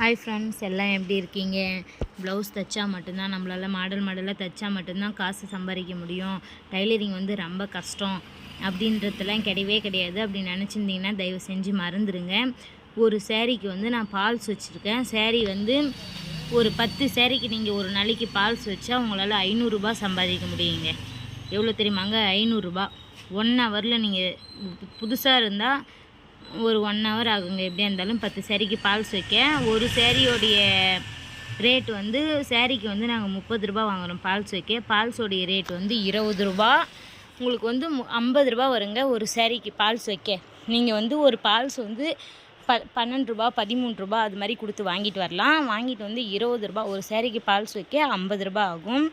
Hi friends எல்லாம் எப்படி இருக்கீங்க? ப்ளவுஸ் தைச்சா மட்டும்தான் நம்மளால் மாடல் மாடலாக தைச்சா மட்டும்தான் காசு சம்பாதிக்க முடியும். டைலரிங் வந்து ரொம்ப கஷ்டம். அப்படின்றதெல்லாம் கிடையவே கிடையாது. அப்படி நினச்சிருந்தீங்கன்னா தயவு செஞ்சு மறந்துடுங்க ஒரு சேரீக்கு வந்து நான் பால்ஸ் வச்சுருக்கேன். சேரீ வந்து ஒரு பத்து சேரீக்கு நீங்கள் ஒரு நாளைக்கு பால்ஸ் வச்சா உங்களால் ஐநூறுரூபா சம்பாதிக்க முடியுங்க. எவ்வளோ தெரியுமாங்க? ஐநூறுரூபா ஒன் ஹவரில் நீங்கள் புதுசாக இருந்தால் ஒரு ஒன் ஹவர் ஆகுங்க. எப்படியா இருந்தாலும் பத்து சேரீக்கு பால்ஸ் வைக்க ஒரு சேரீயோடைய ரேட் வந்து சேரீக்கு வந்து நாங்கள் முப்பது ரூபா வாங்குகிறோம் பால்ஸ் வைக்க பால்ஸோடைய ரேட் வந்து இருபது ரூபா. உங்களுக்கு வந்து மு- ஐம்பது ரூபா வருங்க ஒரு சேரீக்கு பால்ஸ் வைக்க நீங்கள் வந்து ஒரு பால்ஸ் வந்து ப பன்னெண்டு ரூபா பதிமூணு ரூபா அது மாதிரி கொடுத்து வாங்கிட்டு வரலாம். வாங்கிட்டு வந்து இருபது ரூபா ஒரு சேரீக்கு பால்ஸ் வைக்க ஐம்பது ரூபா ஆகும்.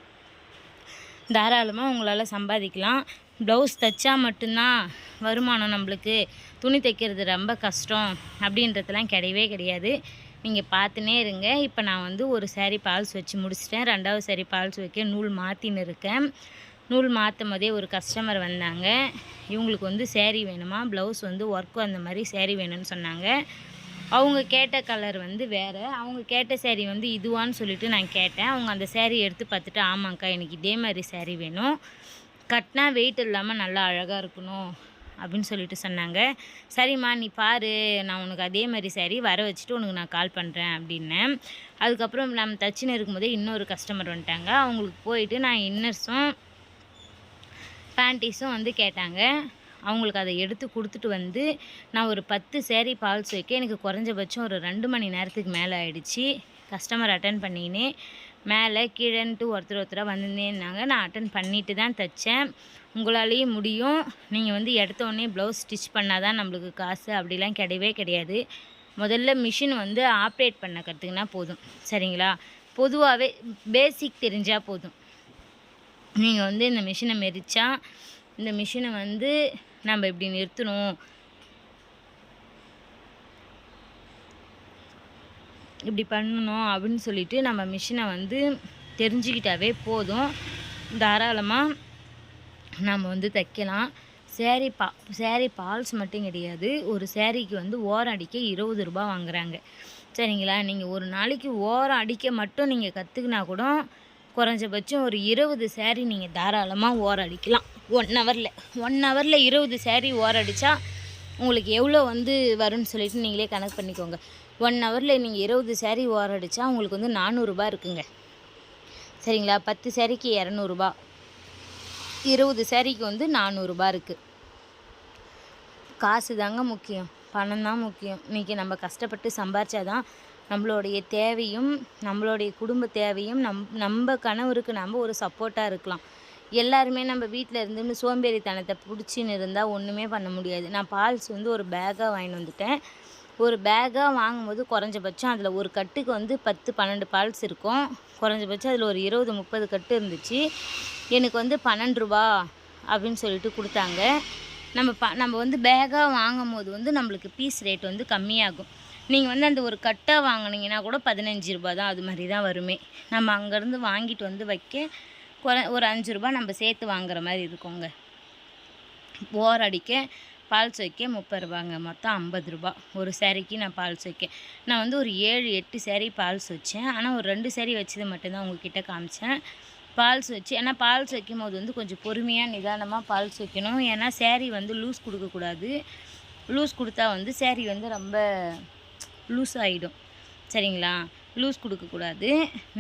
தாராளமாக உங்களால் சம்பாதிக்கலாம். ப்ளவுஸ் தைச்சா மட்டும்தான் வருமானம் நம்மளுக்கு. துணி தைக்கிறது ரொம்ப கஷ்டம் அப்படின்றதெல்லாம் கிடையவே கிடையாது. நீங்கள் பார்த்துனே இருங்க. இப்போ நான் வந்து ஒரு saree பால்ஸ் வச்சு முடிச்சிட்டேன். ரெண்டாவது saree பால்ஸ் வைக்க நூல் மாற்றின்னு இருக்கேன். நூல் மாற்றும் போதே ஒரு கஸ்டமர் வந்தாங்க. இவங்களுக்கு வந்து சேரீ வேணுமா? ப்ளவுஸ் வந்து ஒர்க்கு அந்த மாதிரி சேரீ வேணும்னு சொன்னாங்க. அவங்க கேட்ட கலர் வந்து வேறு. அவங்க கேட்ட சேரீ வந்து இதுவான்னு சொல்லிட்டு நான் கேட்டேன். அவங்க அந்த சேரீ எடுத்து பார்த்துட்டு ஆமாங்க்கா எனக்கு இதே மாதிரி சேரீ வேணும். கட்டினா வெயிட் இல்லாமல் நல்லா அழகாக இருக்கணும். அப்படின்னு சொல்லிட்டு சொன்னாங்க. சரிம்மா நீ பாரு நான் உனக்கு அதே மாதிரி சரி வர வச்சுட்டு உனக்கு நான் கால் பண்ணுறேன் அப்படின்னேன். அதுக்கப்புறம் நம்ம தச்சுன்னு இருக்கும்போதே இன்னொரு கஸ்டமர் வந்துட்டாங்க. அவங்களுக்கு போயிட்டு நான் இன்னர்ஸும் பேண்டீஸும் வந்து கேட்டாங்க. அவங்களுக்கு அதை எடுத்து கொடுத்துட்டு வந்து நான் ஒரு பத்து சேரீ பால்ஸ் வைக்க எனக்கு குறைஞ்சபட்சம் ஒரு ரெண்டு மணி நேரத்துக்கு மேலே ஆயிடுச்சு. கஸ்டமர் அட்டன் பண்ணினே மேலே கீழேன்ட்டு ஒருத்தர் ஒருத்தராக வந்துட்டே இருந்தாங்க நான் அட்டன் பண்ணிட்டு தான் தைச்சேன். உங்களாலேயும் முடியும். நீங்கள் வந்து எடுத்தோடனே ப்ளவுஸ் ஸ்டிச் பண்ணால் தான் நம்மளுக்கு காசு. அப்படிலாம் கிடையவே கிடையாது. முதல்ல மிஷின் வந்து ஆப்ரேட் பண்ண கற்றுக்குனா போதும். சரிங்களா? பொதுவாகவே பேசிக் தெரிஞ்சால் போதும். நீங்கள் வந்து இந்த மிஷினை மெரிச்சா இந்த மிஷினை வந்து நம்ம இப்படி நிறுத்தணும். இப்படி பண்ணணும் அப்படின்னு சொல்லிட்டு நம்ம மிஷினை வந்து தெரிஞ்சுக்கிட்டாவே போதும். தாராளமாக நம்ம வந்து தைக்கலாம். சேரீ பா சேரீ பால்ஸ் மட்டும் கிடையாது. ஒரு சேரீக்கு வந்து ஓரம் அடிக்க இருபது ரூபா வாங்குகிறாங்க சரிங்களா? நீங்கள் ஒரு நாளைக்கு ஓரம் அடிக்க மட்டும் நீங்கள் கற்றுக்கினா கூட குறைஞ்சபட்சம் ஒரு இருபது சேரீ நீங்கள் தாராளமாக ஓரம் அடிக்கலாம். ஒன் ஹவரில் ஒன் ஹவரில் இருபது சேரீ ஓரம் அடித்தா உங்களுக்கு எவ்வளோ வந்து வரும்னு சொல்லிட்டு நீங்களே கணக்கு பண்ணிக்கோங்க. ஒன் ஹவரில் நீங்கள் இருபது சேரீ ஓரம் அடித்தா உங்களுக்கு வந்து நானூறுரூபா இருக்குங்க. சரிங்களா? பத்து சேரீக்கு இரநூறுபா இருபது சேரீக்கு வந்து நானூறுரூபா இருக்குது காசு தாங்க முக்கியம். பணம் தான் முக்கியம். இன்றைக்கி நம்ம கஷ்டப்பட்டு சம்பாரிச்சாதான் நம்மளுடைய தேவையும் நம்மளுடைய குடும்ப தேவையும் நம் நம்ம கணவருக்கு நம்ம ஒரு சப்போர்ட்டாக இருக்கலாம். எல்லாருமே நம்ம வீட்டில் இருந்து சோம்பேறித்தனத்தை பிடிச்சின்னு இருந்தால் ஒன்றுமே பண்ண முடியாது. நான் பால்ஸ் வந்து ஒரு பேக்காக வாங்கிட்டு வந்துட்டேன். ஒரு பேக்காக வாங்கும்போது குறைஞ்சபட்சம் அதில் ஒரு கட்டுக்கு வந்து பத்து பன்னெண்டு பால்ஸ் இருக்கும். குறைஞ்சபட்சம் அதில் ஒரு இருபது முப்பது கட்டு இருந்துச்சு. எனக்கு வந்து பன்னெண்டு ரூபா அப்படின்னு சொல்லிட்டு கொடுத்தாங்க. நம்ம ப நம்ம வந்து பேக்காக வாங்கும் போது வந்து நம்மளுக்கு பீஸ் ரேட் வந்து கம்மியாகும். நீங்கள் வந்து அந்த ஒரு கட்டாக வாங்கினீங்கன்னா கூட பதினஞ்சு ரூபா தான் அது மாதிரி தான் வருமே. நம்ம அங்கேருந்து வாங்கிட்டு வந்து வைக்க குறை ஒரு அஞ்சு ரூபா நம்ம சேர்த்து வாங்குற மாதிரி இருக்கோங்க. போர் அடிக்க பால்ஸ் வைக்க முப்பது ரூபாங்க. மொத்தம் ஐம்பது ரூபா. ஒரு சேரீக்கு நான் பால்ஸ் வைக்க நான் வந்து ஒரு ஏழு எட்டு சேரீ பால்ஸ் வச்சேன் ஆனால் ஒரு ரெண்டு சேரீ வச்சது மட்டும்தான் உங்ககிட்ட காமிச்சேன். பால்ஸ் வச்சு ஏன்னா பால்ஸ் வைக்கும் போது வந்து கொஞ்சம் பொறுமையாக நிதானமாக பால்ஸ் வைக்கணும் ஏன்னா சேரீ வந்து லூஸ் கொடுக்கக்கூடாது லூஸ் கொடுத்தா வந்து சேரீ வந்து ரொம்ப லூஸ் ஆகிடும் சரிங்களா? லூஸ் கொடுக்கக்கூடாது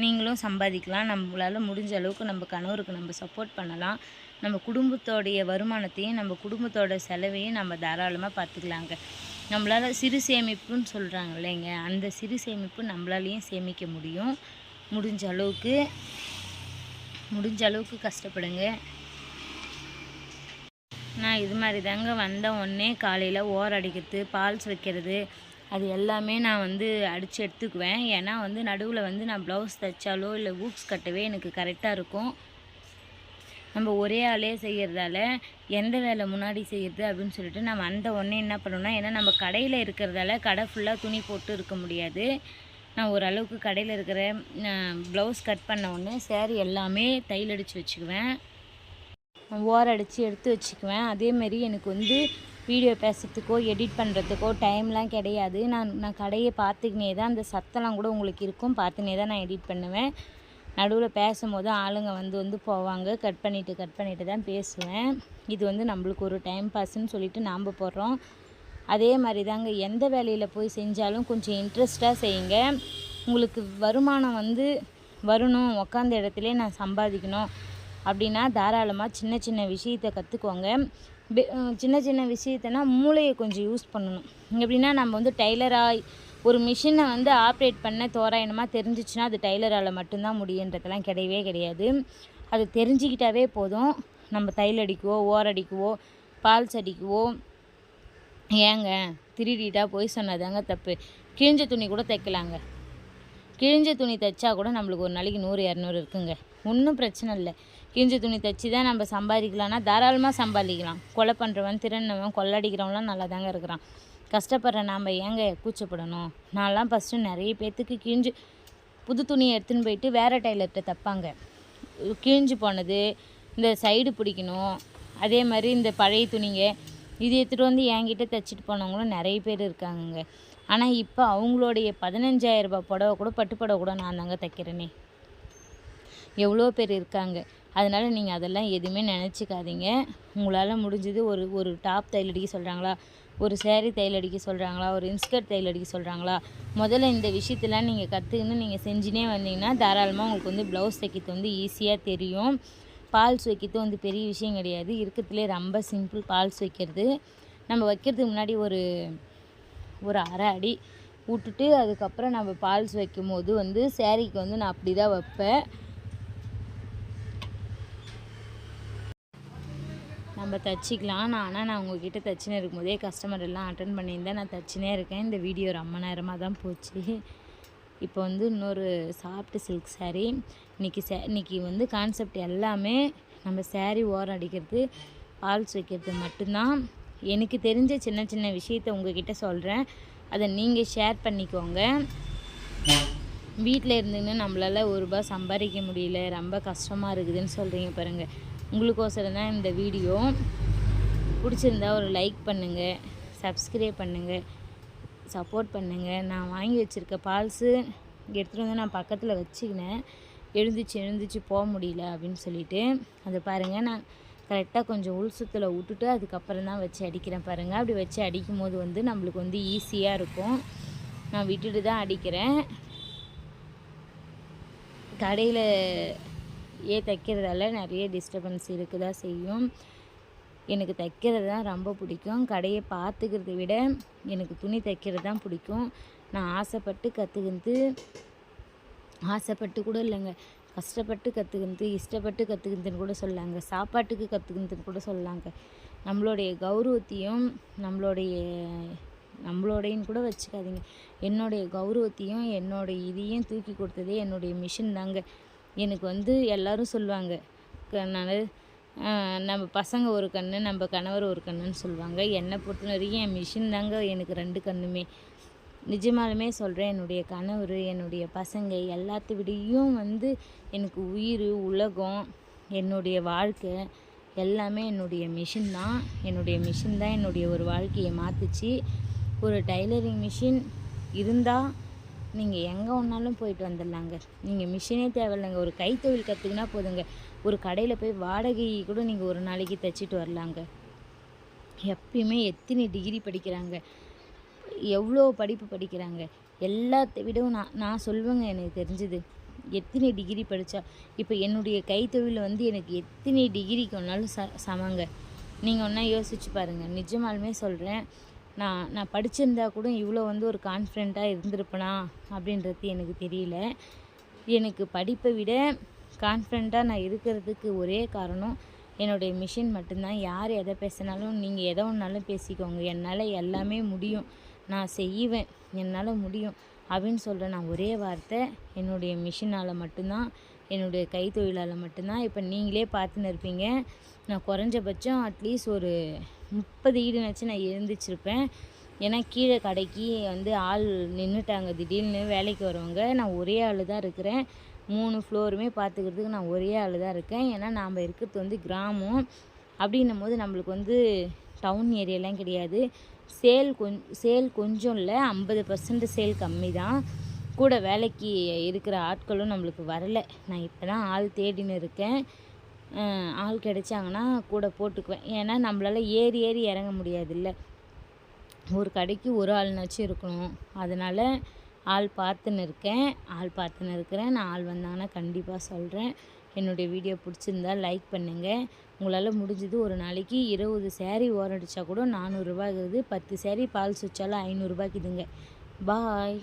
நீங்களும் சம்பாதிக்கலாம். நம்மளால் முடிஞ்ச அளவுக்கு நம்ம கணவருக்கு நம்ம சப்போர்ட் பண்ணலாம். நம்ம குடும்பத்தோடைய வருமானத்தையும் நம்ம குடும்பத்தோட செலவையும் நம்ம தாராளமாக பார்த்துக்கலாங்க. நம்மளால் சிறு சேமிப்புன்னு சொல்கிறாங்க இல்லைங்க. அந்த சிறு சேமிப்பு நம்மளாலையும் சேமிக்க முடியும். முடிஞ்ச அளவுக்கு முடிஞ்ச அளவுக்கு கஷ்டப்படுங்க. நான் இது மாதிரி தாங்க வந்த உடனே காலையில் ஓர் அடிக்கிறது பால்ஸ் வைக்கிறது அது எல்லாமே நான் வந்து அடித்து எடுத்துக்குவேன். ஏன்னா வந்து நடுவில் வந்து நான் ப்ளவுஸ் தைச்சாலோ இல்லை ஊக்ஸ் கட்டவே எனக்கு கரெக்டாக இருக்கும். நம்ம ஒரே ஆளே செய்கிறதால எந்த வேலை முன்னாடி செய்கிறது அப்படின்னு சொல்லிட்டு நம்ம வந்த உடனே என்ன பண்ணுவேன்னா ஏன்னா நம்ம கடையில் இருக்கிறதால கடை ஃபுல்லாக துணி போட்டு இருக்க முடியாது. நான் ஓரளவுக்கு கடையில் இருக்கிற ப்ளவுஸ் கட் பண்ண உடனே சேரீ எல்லாமே தையல் அடித்து வச்சுக்குவேன். ஓர் அடித்து எடுத்து வச்சுக்குவேன். அதேமாரி எனக்கு வந்து வீடியோ பேசுகிறதுக்கோ எடிட் பண்ணுறதுக்கோ டைம்லாம் கிடையாது. நான் நான் கடையை பார்த்துக்கினே தான் அந்த சத்தம்லாம் கூட உங்களுக்கு இருக்கும். பார்த்துனே தான் நான் எடிட் பண்ணுவேன். நடுவில் பேசும்போது ஆளுங்க வந்து வந்து போவாங்க. கட் பண்ணிவிட்டு கட் பண்ணிவிட்டு தான் பேசுவேன். இது வந்து நம்மளுக்கு ஒரு டைம் பாஸ்ன்னு சொல்லிட்டு நாம் போடுறோம். அதே மாதிரி தாங்க எந்த வேலையில் போய் செஞ்சாலும் கொஞ்சம் இன்ட்ரெஸ்ட்டாக செய்யுங்க. உங்களுக்கு வருமானம் வந்து வரணும். உக்காந்த இடத்துல நான் சம்பாதிக்கணும். அப்படின்னா தாராளமாக சின்ன சின்ன விஷயத்தை கற்றுக்கோங்க சின்ன சின்ன விஷயத்தனா மூளையை கொஞ்சம் யூஸ் பண்ணணும். எப்படின்னா நம்ம வந்து டைலராக ஒரு மிஷினை வந்து ஆப்ரேட் பண்ண தோராயமாக தெரிஞ்சிச்சுன்னா அது டைலரால் மட்டும்தான் முடியுன்றதெல்லாம் கிடையவே கிடையாது. அது தெரிஞ்சுக்கிட்டாவே போதும். நம்ம தையல் அடிக்கவோ ஓர் அடிக்கவோ பால்ஸ் அடிக்கவோ ஏங்க திருடிட்டா போய் சொன்னதாங்க தப்பு. கிழிஞ்ச துணி கூட தைக்கலாங்க. கிழிஞ்ச துணி தைச்சா கூட நம்மளுக்கு ஒரு நாளைக்கு நூறு இரநூறு இருக்குங்க. ஒன்றும் பிரச்சனை இல்லை. கிழிஞ்ச துணி தைச்சி தான் நம்ம சம்பாதிக்கலாம்னா தாராளமாக சம்பாதிக்கலாம். கொலை பண்ணுறவன் திருநவன் கொள்ளடிக்கிறவன்லாம் நல்லா தாங்க இருக்கிறான். கஷ்டப்படுற நாம் ஏங்க கூச்சப்படணும்? நான்லாம் ஃபஸ்ட்டு நிறைய பேர்த்துக்கு கிழிஞ்சு புது துணியை எடுத்துன்னு போயிட்டு வேறு டைலர்கிட்ட தைப்பாங்க. கிழிஞ்சு போனது இந்த சைடு பிடிக்கணும் அதே மாதிரி இந்த பழைய துணிங்க இது எடுத்துகிட்டு வந்து என்கிட்ட தைச்சிட்டு போனவங்களும் நிறைய பேர் இருக்காங்கங்க. ஆனால் இப்போ அவங்களுடைய பதினஞ்சாயிரரூபா புடவை கூட பட்டு புடவை கூட நான் தாங்க தைக்கிறேனே. எவ்வளோ பேர் இருக்காங்க. அதனால் நீங்கள் அதெல்லாம் எதுவுமே நினச்சிக்காதீங்க. உங்களால் முடிஞ்சது ஒரு ஒரு டாப் தையல் அடிக்க சொல்கிறாங்களா ஒரு சேரீ தையல் அடிக்க சொல்கிறாங்களா ஒரு இன்ஸ்கர்ட் தையல் அடிக்க சொல்கிறாங்களா முதல்ல இந்த விஷயத்தெல்லாம் நீங்கள் கற்றுக்கின்னு நீங்கள் செஞ்சுனே வந்தீங்கன்னா தாராளமாக உங்களுக்கு வந்து ப்ளவுஸ் தைக்கிறது வந்து ஈஸியாக தெரியும். பால்ஸ் வைக்கிறது வந்து பெரிய விஷயம் கிடையாது. இருக்கிறதுலே ரொம்ப சிம்பிள் பால்ஸ் வைக்கிறது நம்ம வைக்கிறதுக்கு முன்னாடி ஒரு ஒரு அரை அடி விட்டுட்டு அதுக்கப்புறம் நம்ம பால்ஸ் வைக்கும் போது வந்து சேரீக்கு வந்து நான் அப்படி தான் வைப்பேன். நம்ம தச்சுக்கலாம். நான் ஆனால் நான் உங்ககிட்ட தச்சுன்னு இருக்கும்போதே கஸ்டமர் எல்லாம் அட்டன் பண்ணியிருந்தேன் நான் தைச்சினே இருக்கேன். இந்த வீடியோ ரொம்ப நேரமாக தான் போச்சு. இப்போ வந்து இன்னொரு சாஃப்ட் சில்க் சாரீ இன்றைக்கி சே இன்றைக்கி வந்து கான்செப்ட் எல்லாமே நம்ம சேரீ ஓரம் அடிக்கிறது பால்ஸ் வைக்கிறது மட்டும்தான். எனக்கு தெரிஞ்ச சின்ன சின்ன விஷயத்த உங்ககிட்ட சொல்கிறேன் அதை நீங்கள் ஷேர் பண்ணிக்கோங்க. வீட்டில் இருந்துன்னு நம்மளால் ஒரு ரூபா சம்பாதிக்க முடியல. ரொம்ப கஷ்டமாக இருக்குதுன்னு சொல்கிறீங்க பாருங்கள் உங்களுக்கோசரம் தான் இந்த வீடியோ. பிடிச்சிருந்தா ஒரு லைக் பண்ணுங்கள் சப்ஸ்கிரைப் பண்ணுங்கள் சப்போர்ட் பண்ணுங்கள் நான் வாங்கி வச்சுருக்க பால்ஸு எடுத்துகிட்டு வந்து நான் பக்கத்தில் வச்சுக்கினேன். எழுந்துச்சு எழுந்துச்சு போக முடியல அப்படின்னு சொல்லிட்டு. அதை பாருங்கள் நான் கரெக்டாக கொஞ்சம் உள் சுத்தில் விட்டுட்டு அதுக்கப்புறம் தான் வச்சு அடிக்கிறேன் பாருங்கள் அப்படி வச்சு அடிக்கும் போது வந்து நம்மளுக்கு வந்து ஈஸியாக இருக்கும். நான் விட்டுட்டு தான் அடிக்கிறேன். கடையில் ஏ தைக்கிறதால நிறைய டிஸ்டர்பன்ஸ் இருக்க தான் செய்யும். எனக்கு தைக்கிறது தான் ரொம்ப பிடிக்கும். கடையை பார்த்துக்கிறத விட எனக்கு துணி தைக்கிறது தான் பிடிக்கும். நான் ஆசைப்பட்டு கற்றுக்கிந்து ஆசைப்பட்டு கூட இல்லைங்க. கஷ்டப்பட்டு கற்றுக்கிந்து இஷ்டப்பட்டு கற்றுக்கிந்துன்னு கூட சொல்லாங்க. சாப்பாட்டுக்கு கற்றுக்கிந்துன்னு கூட சொல்லாங்க. நம்மளுடைய கௌரவத்தையும் நம்மளுடைய நம்மளோடையும் கூட வச்சுக்காதீங்க. என்னுடைய கௌரவத்தையும் என்னுடைய இதையும் தூக்கி கொடுத்ததே என்னுடைய மிஷின் தாங்க. எனக்கு வந்து எல்லாரும் சொல்லுவாங்க க- நான் நம்ம பசங்க ஒரு கண்ணு நம்ம கணவர் ஒரு கண்ணுன்னு சொல்லுவாங்க. என்னை பொறுத்த வரைக்கும் என் மிஷின் தாங்க எனக்கு ரெண்டு கண்ணுமே. நிஜமாலுமே சொல்கிறேன் என்னுடைய கணவர் என்னுடைய பசங்க எல்லாத்த விடையும் வந்து எனக்கு உயிர் உலகம் என்னுடைய வாழ்க்கை எல்லாமே என்னுடைய மிஷின் தான். என்னுடைய மிஷின் தான் என்னுடைய ஒரு வாழ்க்கையை மாற்றுச்சு ஒரு டைலரிங் மிஷின் இருந்தால் நீங்கள் எங்கே ஒன்றாலும் போயிட்டு வந்துடலாங்க. நீங்கள் மிஷினே தேவையில்லைங்க. ஒரு கைத்தொழில் கற்றுக்கினா போதுங்க. ஒரு கடையில் போய் வாடகை கூட நீங்கள் ஒரு நாளைக்கு தைச்சிட்டு வரலாங்க. எப்பயுமே எத்தனை டிகிரி படிக்கிறாங்க? எவ்வளோ படிப்பு படிக்கிறாங்க? எல்லாத்தை விடவும் நான் நான் சொல்லுவேங்க எனக்கு தெரிஞ்சது. எத்தனை டிகிரி படித்தா இப்போ என்னுடைய கைத்தொழில் வந்து எனக்கு எத்தனை டிகிரிக்கு ஒன்றாலும் ச சமங்க. நீங்கள் ஒன்றா யோசிச்சு பாருங்கள் நிஜமாலுமே சொல்கிறேன் நான் நான் படிச்சிருந்தா கூட இவ்வளோ வந்து ஒரு கான்ஃபிடெண்ட்டாக இருந்திருப்பேனா அப்படின்றது எனக்கு தெரியல. எனக்கு படிப்பை விட கான்ஃபிடெண்ட்டாக நான் இருக்கிறதுக்கு ஒரே காரணம் என்னுடைய மிஷின் மட்டும்தான். யார் எதை பேசினாலும் நீங்கள் எதை ஒன்றாலும் பேசிக்கோங்க. என்னால் எல்லாமே முடியும். நான் செய்வேன். என்னால் முடியும் அப்படின்னு சொல்கிற நான் ஒரே வார்த்தை என்னுடைய மிஷினால் மட்டும்தான். என்னுடைய கைத்தொழிலால் மட்டும்தான். இப்போ நீங்களே பார்த்துன்னு இருப்பீங்க. நான் குறைஞ்சபட்சம் அட்லீஸ்ட் ஒரு முப்பது ஈடுனாச்சும் நான் எழுந்திரிச்சிருப்பேன் ஏன்னா கீழே கடைக்கு வந்து ஆள் நின்றுட்டாங்க திடீர்னு வேலைக்கு வரவங்க. நான் ஒரே ஆள் தான் இருக்கிறேன். மூணு ஃப்ளோருமே பார்த்துக்கிறதுக்கு நான் ஒரே ஆள் தான் இருக்கேன். ஏன்னா நாம் இருக்கிறது வந்து கிராமம். அப்படின்னும் போது நம்மளுக்கு வந்து டவுன் ஏரியாலாம் கிடையாது. சேல் கொஞ் சேல் கொஞ்சம் இல்லை. ஐம்பது பர்சன்ட் சேல் கம்மி தான். கூட வேலைக்கு இருக்கிற ஆட்களும் நம்மளுக்கு வரலை. நான் இப்போ தான் ஆள் தேடின்னு இருக்கேன். ஆள் கிடைச்சாங்கன்னா கூட போட்டுக்குவேன். ஏன்னா நம்மளால் ஏறி ஏறி இறங்க முடியாதுல்ல. ஒரு கடைக்கு ஒரு ஆள்னாச்சும் இருக்கணும். அதனால் ஆள் பார்த்துன்னு இருக்கேன். ஆள் பார்த்துன்னு இருக்கிறேன். நான் ஆள் வந்தாங்கன்னா கண்டிப்பாக சொல்கிறேன் என்னுடைய வீடியோ பிடிச்சிருந்தா லைக் பண்ணுங்கள் உங்களால் முடிஞ்சது ஒரு நாளைக்கு இருபது சேரீ ஓரடிச்சா கூட நானூறுரூவா இருக்குது பத்து சேரீ பால் சுவிச்சாலும் ஐநூறுரூபாய்க்குதுங்க பாய்